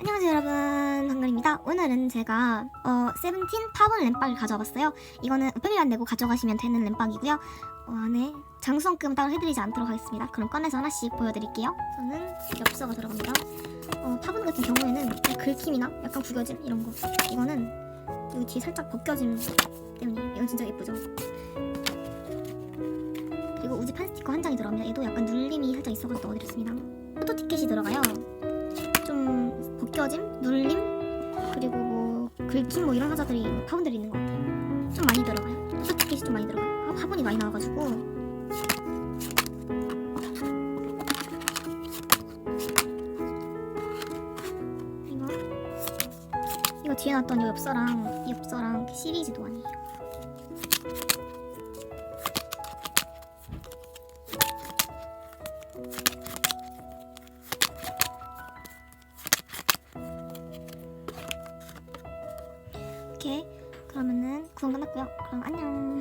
안녕하세요 여러분. 한글입니다. 오늘은 제가 어 세븐틴 파본 램박을 가져와 봤어요. 이거는 우편료안 내고 가져가시면 되는 램박이고요. 어, 안에 장수성금 따로 해드리지 않도록 하겠습니다. 그럼 꺼내서 하나씩 보여드릴게요. 저는 엽서가 들어갑니다. 어, 파본 같은 경우에는 긁힘이나 약간 구겨짐 이런 거. 이거는 여기 뒤에 살짝 벗겨짐 때문에 이건 진짜 예쁘죠? 그리고 우지 판 스티커 한 장이 들어갑니다. 얘도 약간 눌림이 살짝 있어서 넣어드렸습니다. 포토 티켓이 들어가요. 좀 벗겨짐, 눌림, 그리고 뭐 긁힘 뭐 이런 화자들이 파본들이 있는 것 같아요. 좀 많이 들어가요. 티켓이 좀 많이 들어가요. 화- 화분이 많이 나와가지고 뒤에 놨던 이 엽서랑 이 엽서랑 시리즈 도안이에요. 오케이 그러면은 구원 끝났고요. 그럼 안녕.